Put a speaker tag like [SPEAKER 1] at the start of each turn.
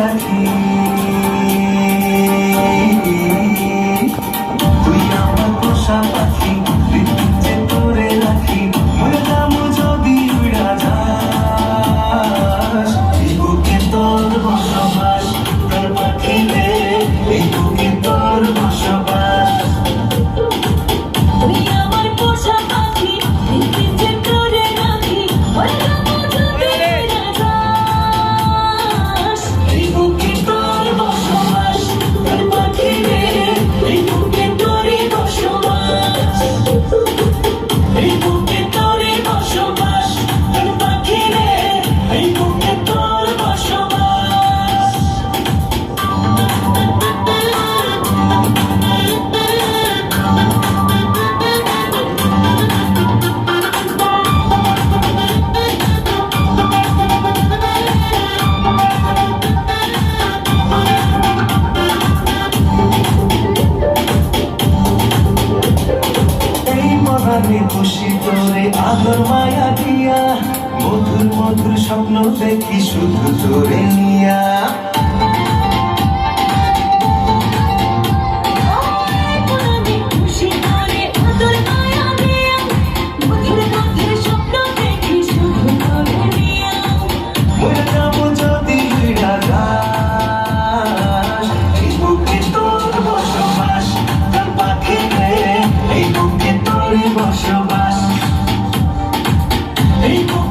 [SPEAKER 1] Thank
[SPEAKER 2] you. আমি খুশি তোরে আদর মায়া দিয়া মধুর মধুর স্বপ্ন দেখি শুধু তোরে নিয়া।
[SPEAKER 1] Proszę was. I